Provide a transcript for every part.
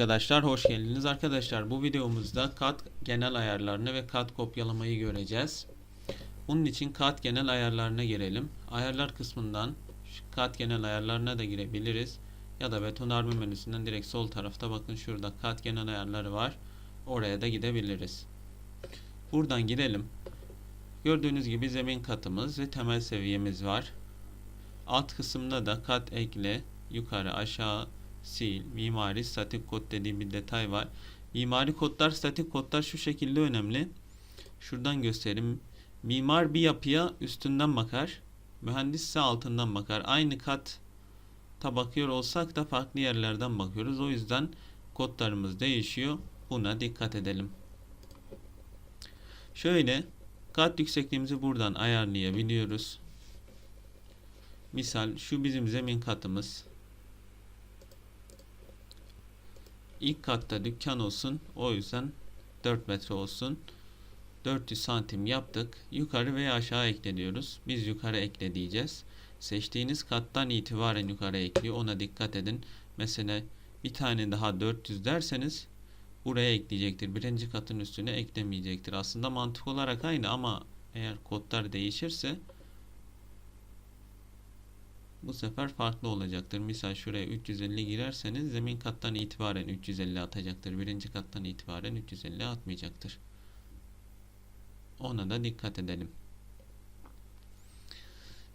arkadaşlar, hoş geldiniz. Arkadaşlar bu videomuzda kat genel ayarlarını ve kat kopyalamayı göreceğiz. Bunun için kat genel ayarlarına girelim. Ayarlar kısmından kat genel ayarlarına da girebiliriz. Ya da betonarme menüsünden direkt sol tarafta bakın şurada kat genel ayarları var. Oraya da gidebiliriz. Buradan girelim. Gördüğünüz gibi zemin katımız ve temel seviyemiz var. Alt kısımda da kat ekle, yukarı aşağı sil, mimari statik kod dediğim bir detay var. Mimari kodlar, statik kodlar şu şekilde önemli. Şuradan göstereyim. Mimar bir yapıya üstünden bakar. Mühendis ise altından bakar. Aynı kat ta bakıyor olsak da farklı yerlerden bakıyoruz. O yüzden kodlarımız değişiyor. Buna dikkat edelim. Şöyle kat yüksekliğimizi buradan ayarlayabiliyoruz. Misal şu bizim zemin katımız. İlk katta dükkan olsun. O yüzden 4 metre olsun. 400 santim yaptık. Yukarı veya aşağı ekle diyoruz. Biz yukarı ekle diyeceğiz. Seçtiğiniz kattan itibaren yukarı ekliyor. Ona dikkat edin. Mesela bir tane daha 400 derseniz buraya ekleyecektir. Birinci katın üstüne eklemeyecektir. Aslında mantık olarak aynı ama eğer kodlar değişirse bu sefer farklı olacaktır. Misal şuraya 350 girerseniz zemin kattan itibaren 350 atacaktır. Birinci kattan itibaren 350 atmayacaktır. Ona da dikkat edelim.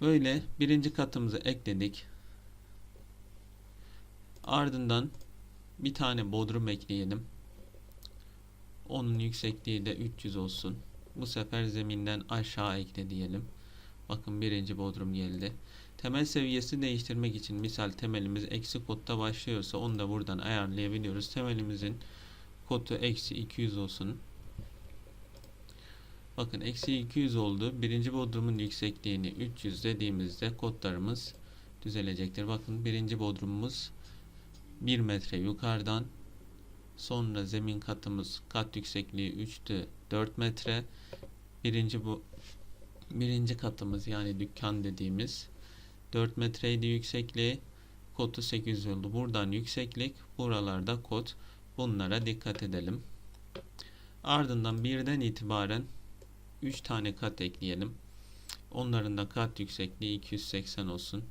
Böyle birinci katımızı ekledik. Ardından bir tane bodrum ekleyelim. Onun yüksekliği de 300 olsun. Bu sefer zeminden aşağı ekle diyelim. Bakın birinci bodrum geldi. Temel seviyesi değiştirmek için misal temelimiz eksi kodda başlıyorsa onu da buradan ayarlayabiliyoruz. Temelimizin kodu eksi 200 olsun. Bakın eksi 200 oldu. Birinci bodrumun yüksekliğini 300 dediğimizde kodlarımız düzelecektir. Bakın birinci bodrumumuz 1 metre yukarıdan sonra zemin katımız kat yüksekliği 3'tü 4 metre birinci bu birinci katımız yani dükkan dediğimiz 4 metreydi yüksekliği kodu 800 oldu. Buradan yükseklik buralarda kod bunlara dikkat edelim. Ardından birden itibaren 3 tane kat ekleyelim. Onların da kat yüksekliği 280 olsun.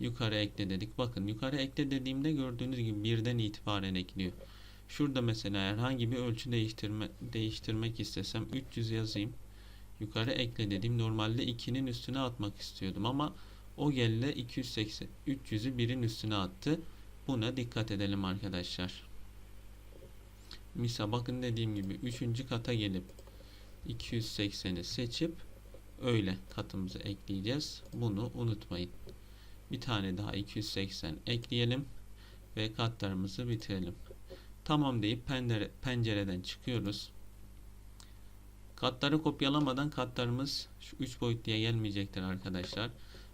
Yukarı ekle dedik. Bakın yukarı ekle dediğimde gördüğünüz gibi birden itibaren ekliyor. Şurada mesela herhangi bir ölçü değiştirme, değiştirmek istesem 300 yazayım. Yukarı ekle dediğim normalde 2'nin üstüne atmak istiyordum ama o gelle 280 300'ü birin üstüne attı. Buna dikkat edelim arkadaşlar. Misal bakın dediğim gibi 3. kata gelip 280'i seçip öyle katımızı ekleyeceğiz. Bunu unutmayın. Bir tane daha 280 ekleyelim ve katlarımızı bitirelim. Tamam deyip pencere, pencereden çıkıyoruz. Katları kopyalamadan katlarımız şu 3 boyutluya gelmeyecektir arkadaşlar.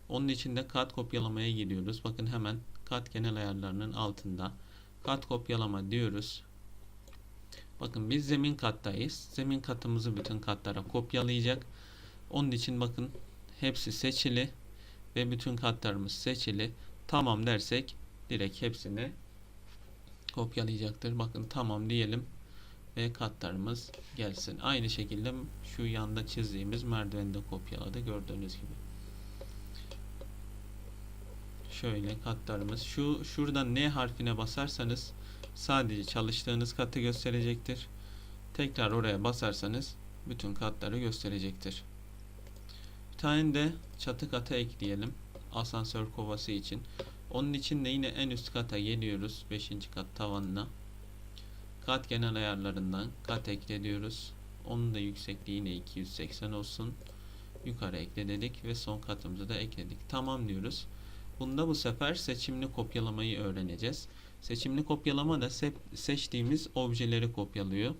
Onun için de kat kopyalamaya gidiyoruz. Bakın hemen kat genel ayarlarının altında kat kopyalama diyoruz. Bakın biz zemin kattayız. Zemin katımızı bütün katlara kopyalayacak. Onun için bakın hepsi seçili ve bütün katlarımız seçili. Tamam dersek direkt hepsini kopyalayacaktır. Bakın tamam diyelim ve katlarımız gelsin. Aynı şekilde şu yanda çizdiğimiz merdiveni de kopyaladı gördüğünüz gibi. Şöyle katlarımız. Şu şurada N harfine basarsanız sadece çalıştığınız katı gösterecektir. Tekrar oraya basarsanız bütün katları gösterecektir. Bir tane de çatı kata ekleyelim. Asansör kovası için. Onun için de yine en üst kata geliyoruz. 5. kat tavanına. Kat genel ayarlarından kat ekle diyoruz. Onun da yüksekliği yine 280 olsun. Yukarı ekle dedik ve son katımızı da ekledik. Tamam diyoruz. Bunda bu sefer seçimli kopyalamayı öğreneceğiz. Seçimli kopyalama da se seçtiğimiz objeleri kopyalıyor.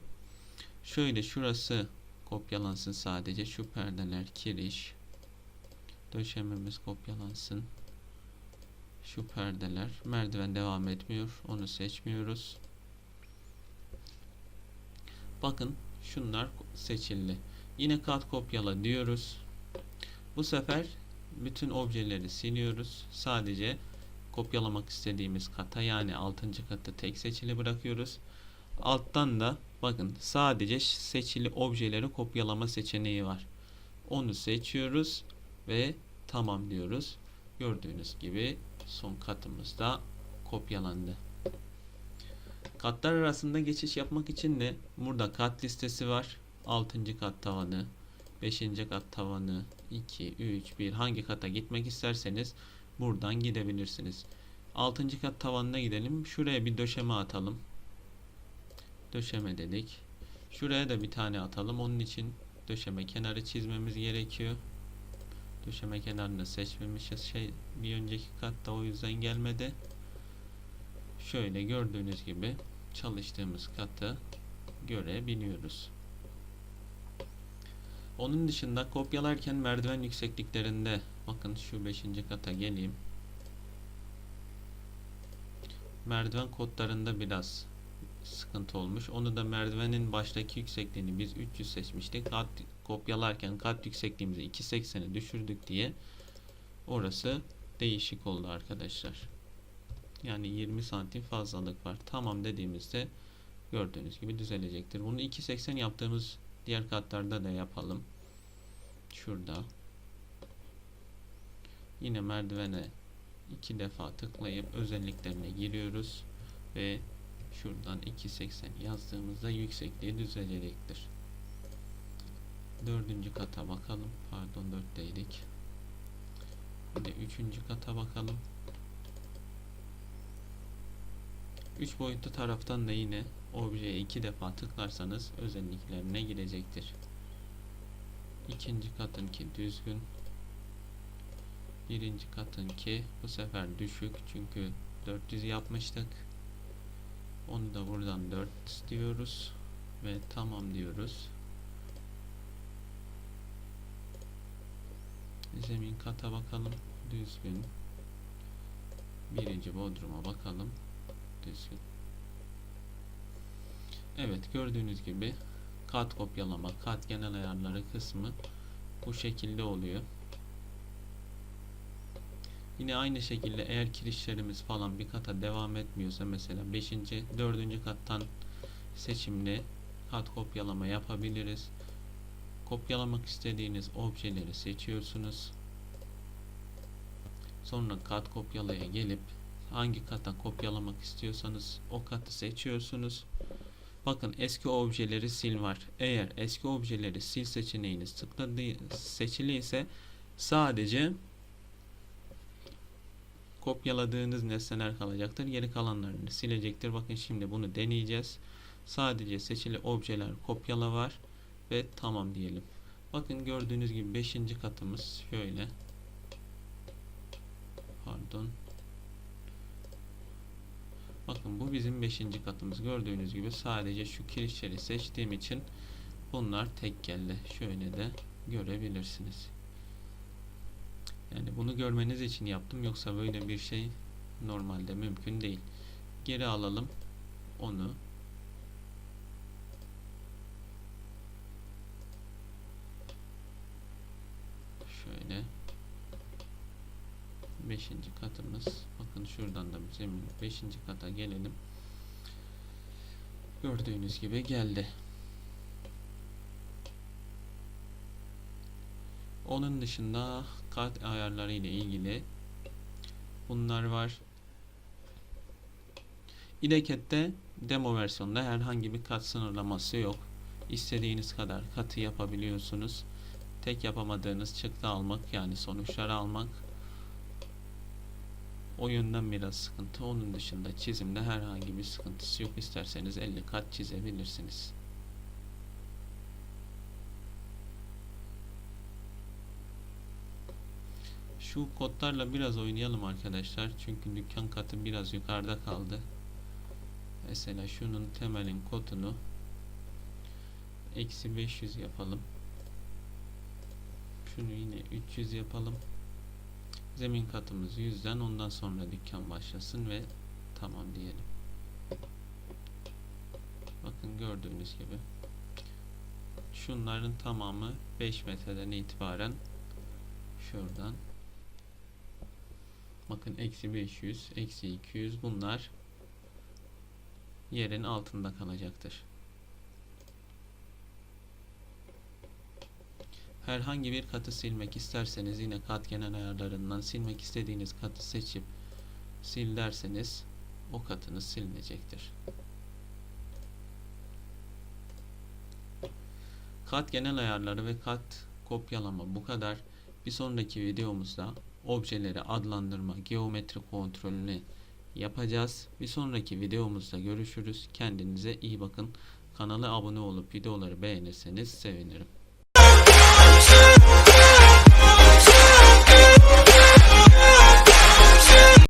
Şöyle şurası kopyalansın sadece. Şu perdeler, kiriş, döşememiz kopyalansın. Şu perdeler. Merdiven devam etmiyor. Onu seçmiyoruz. Bakın şunlar seçildi. Yine kat kopyala diyoruz. Bu sefer bütün objeleri siliyoruz. Sadece kopyalamak istediğimiz kata yani 6. katı tek seçili bırakıyoruz. Alttan da bakın sadece seçili objeleri kopyalama seçeneği var. Onu seçiyoruz ve tamam diyoruz. Gördüğünüz gibi son katımız da kopyalandı. Katlar arasında geçiş yapmak için de burada kat listesi var. 6. kat tavanı, 5. kat tavanı, 2, 3, 1 hangi kata gitmek isterseniz buradan gidebilirsiniz. 6. kat tavanına gidelim. Şuraya bir döşeme atalım. Döşeme dedik. Şuraya da bir tane atalım. Onun için döşeme kenarı çizmemiz gerekiyor. Döşeme kenarını seçmemişiz. Şey bir önceki katta o yüzden gelmedi. Şöyle gördüğünüz gibi çalıştığımız katı görebiliyoruz. Onun dışında kopyalarken merdiven yüksekliklerinde bakın şu 5. kata geleyim. Merdiven kodlarında biraz sıkıntı olmuş. Onu da merdivenin baştaki yüksekliğini biz 300 seçmiştik. Kat kopyalarken kat yüksekliğimizi 280'e düşürdük diye orası değişik oldu arkadaşlar. Yani 20 santim fazlalık var. Tamam dediğimizde gördüğünüz gibi düzelecektir. Bunu 280 yaptığımız diğer katlarda da yapalım. Şurada. Yine merdivene iki defa tıklayıp özelliklerine giriyoruz ve şuradan 280 yazdığımızda yüksekliği düzelecektir. Dördüncü kata bakalım. Pardon dörtteydik. Bir de üçüncü kata bakalım. Üç boyutlu taraftan da yine objeye iki defa tıklarsanız özelliklerine girecektir. İkinci katınki düzgün. Birinci katınki bu sefer düşük çünkü 400 yapmıştık. Onu da buradan 4 diyoruz ve tamam diyoruz. Zemin kata bakalım. Düzgün. Birinci bodruma bakalım. Düzgün. Evet gördüğünüz gibi kat kopyalama, kat genel ayarları kısmı bu şekilde oluyor. Yine aynı şekilde eğer kirişlerimiz falan bir kata devam etmiyorsa mesela 5. 4. kattan seçimli kat kopyalama yapabiliriz. Kopyalamak istediğiniz objeleri seçiyorsunuz. Sonra kat kopyalaya gelip hangi kata kopyalamak istiyorsanız o katı seçiyorsunuz. Bakın eski objeleri sil var. Eğer eski objeleri sil seçeneğiniz tıkladığı seçili ise sadece kopyaladığınız nesneler kalacaktır. Geri kalanlarını silecektir. Bakın şimdi bunu deneyeceğiz. Sadece seçili objeler kopyala var ve tamam diyelim. Bakın gördüğünüz gibi 5. katımız şöyle. Pardon. Bakın bu bizim 5. katımız. Gördüğünüz gibi sadece şu kirişleri seçtiğim için bunlar tek geldi. Şöyle de görebilirsiniz. Yani bunu görmeniz için yaptım. Yoksa böyle bir şey normalde mümkün değil. Geri alalım onu. Şöyle 5. katımız. Bakın şuradan da zemin 5. kata gelelim. Gördüğünüz gibi geldi. Onun dışında kat ayarları ile ilgili bunlar var. İleket'te demo versiyonda herhangi bir kat sınırlaması yok. İstediğiniz kadar katı yapabiliyorsunuz. Tek yapamadığınız çıktı almak yani sonuçları almak o yönden biraz sıkıntı. Onun dışında çizimde herhangi bir sıkıntısı yok. İsterseniz 50 kat çizebilirsiniz. Şu kodlarla biraz oynayalım arkadaşlar. Çünkü dükkan katı biraz yukarıda kaldı. Mesela şunun temelin kodunu eksi 500 yapalım. Şunu yine 300 yapalım. Zemin katımız 100'den ondan sonra dükkan başlasın ve tamam diyelim. Bakın gördüğünüz gibi şunların tamamı 5 metreden itibaren şuradan Bakın eksi 500, eksi 200 bunlar yerin altında kalacaktır. Herhangi bir katı silmek isterseniz yine kat genel ayarlarından silmek istediğiniz katı seçip sil derseniz o katınız silinecektir. Kat genel ayarları ve kat kopyalama bu kadar. Bir sonraki videomuzda objeleri adlandırma, geometri kontrolünü yapacağız. Bir sonraki videomuzda görüşürüz. Kendinize iyi bakın. Kanala abone olup videoları beğenirseniz sevinirim. Yeah.